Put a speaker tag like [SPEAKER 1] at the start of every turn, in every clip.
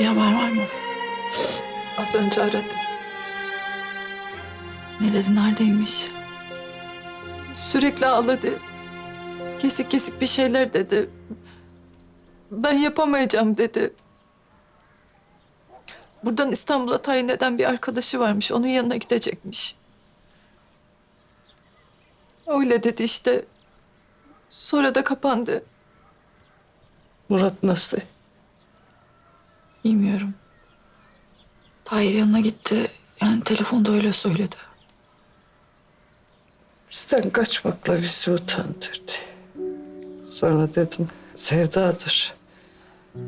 [SPEAKER 1] Bir haber var mı?
[SPEAKER 2] Az önce aradım.
[SPEAKER 1] Ne dedi, neredeymiş?
[SPEAKER 2] Sürekli ağladı. Kesik kesik bir şeyler dedi. Ben yapamayacağım dedi. Buradan İstanbul'a tayin eden bir arkadaşı varmış. Onun yanına gidecekmiş. Öyle dedi işte. Sonra da kapandı.
[SPEAKER 3] Murat nasıl?
[SPEAKER 1] Bilmiyorum. Tahir yanına gitti. Yani telefonda öyle söyledi.
[SPEAKER 3] Bizden kaçmakla bizi utandırdı. Sonra dedim sevdadır.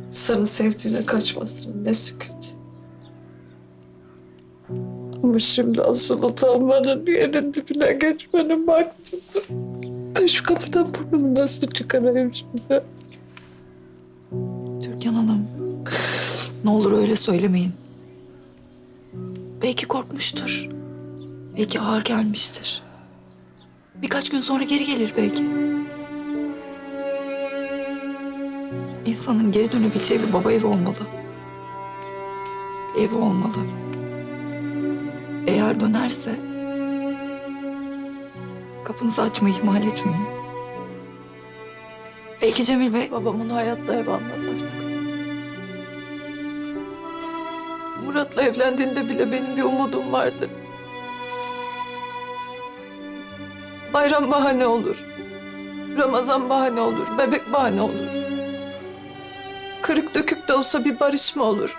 [SPEAKER 3] İnsanın sevdiğine kaçmasının ne kötü. Ama şimdi asıl utanmanın yerin dibine geçmenin vaktidir. Şu kapıdan burnumu nasıl çıkarayım şimdi?
[SPEAKER 1] Ne olur öyle söylemeyin. Belki korkmuştur. Belki ağır gelmiştir. Birkaç gün sonra geri gelir belki. İnsanın geri dönebileceği bir baba evi olmalı. Bir evi olmalı. Eğer dönerse kapınızı açmayı ihmal etmeyin. Belki Cemil Bey
[SPEAKER 2] Babam onu hayatta ev almaz artık. Murat'la evlendiğinde bile benim bir umudum vardı. Bayram bahane olur. Ramazan bahane olur. Bebek bahane olur. Kırık dökük de olsa bir barışma olur.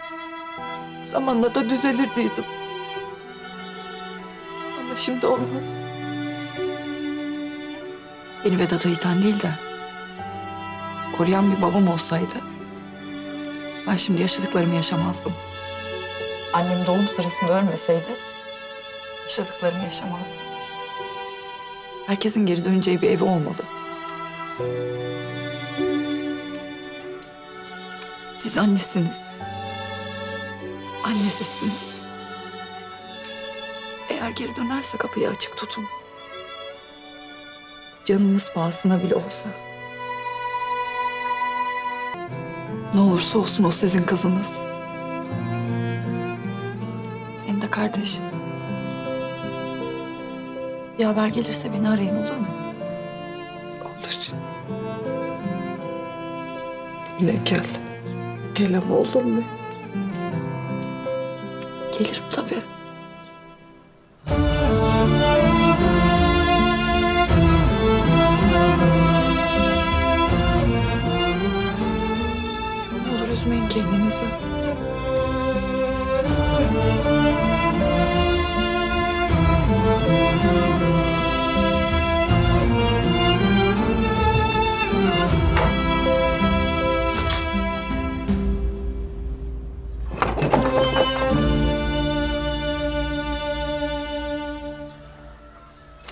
[SPEAKER 2] Zamanla da düzelir dedim. Ama şimdi olmaz.
[SPEAKER 1] Beni Vedat'a iten değil de koruyan bir babam olsaydı ben şimdi yaşadıklarımı yaşamazdım. Annem doğum sırasında ölmeseydi yaşadıklarımı yaşamazdım. Herkesin geri döneceği bir evi olmalı. Siz annesiniz. Annesizsiniz. Eğer geri dönerse kapıyı açık tutun. Canınız pahasına bile olsa. Ne olursa olsun o sizin kızınız. Kardeşin. Bir haber gelirse beni arayın olur mu?
[SPEAKER 3] Olur. Yine gel. Gel ama olur mu?
[SPEAKER 1] Gelirim tabii.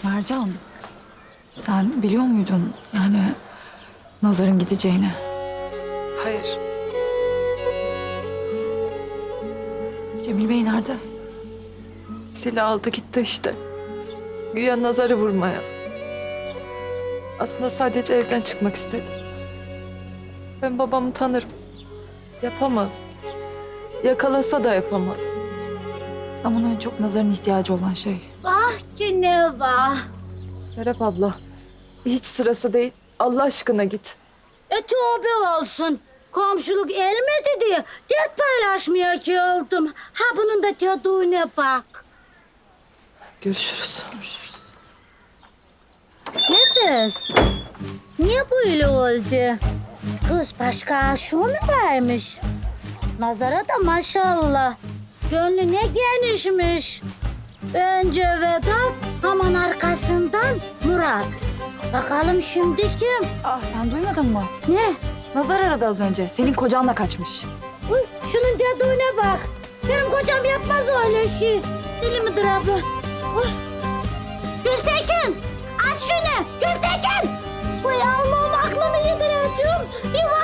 [SPEAKER 1] Mercan, sen biliyor muydun yani Nazar'ın gideceğini?
[SPEAKER 2] Hayır.
[SPEAKER 1] Cemil Bey nerede?
[SPEAKER 2] Silah aldı gitti işte. Güya nazarı vurmaya. Aslında sadece evden çıkmak istedi. Ben babamı tanırım. Yapamaz. Yakalasa da yapamaz.
[SPEAKER 1] Zamanın çok Nazar'ın ihtiyacı olan şey.
[SPEAKER 4] Ah Ceneva.
[SPEAKER 2] Serap abla, hiç sırası değil. Allah aşkına git.
[SPEAKER 4] E tövbe olsun. Komşuluk elmedi diye dert paylaşmaya geldim. Ha bunun da tadına bak.
[SPEAKER 2] Görüşürüz.
[SPEAKER 4] Nefes. Niye böyle oldu? Kız başka aşığı mı varmış? Nazara da maşallah. Gönlü ne genişmiş. Önce Vedat, hemen arkasından Murat. Bakalım şimdi kim?
[SPEAKER 1] Ah sen duymadın mı?
[SPEAKER 4] Ne?
[SPEAKER 1] Nazar aradı az önce. Senin kocanla kaçmış.
[SPEAKER 4] Uy, şunun dediğine bak. Benim kocam yapmaz öyle şey. Deli midir abla? Uy. Gültekin! Aç şunu! Gültekin! Uy Allah'ım aklımı yedireceğim. Bir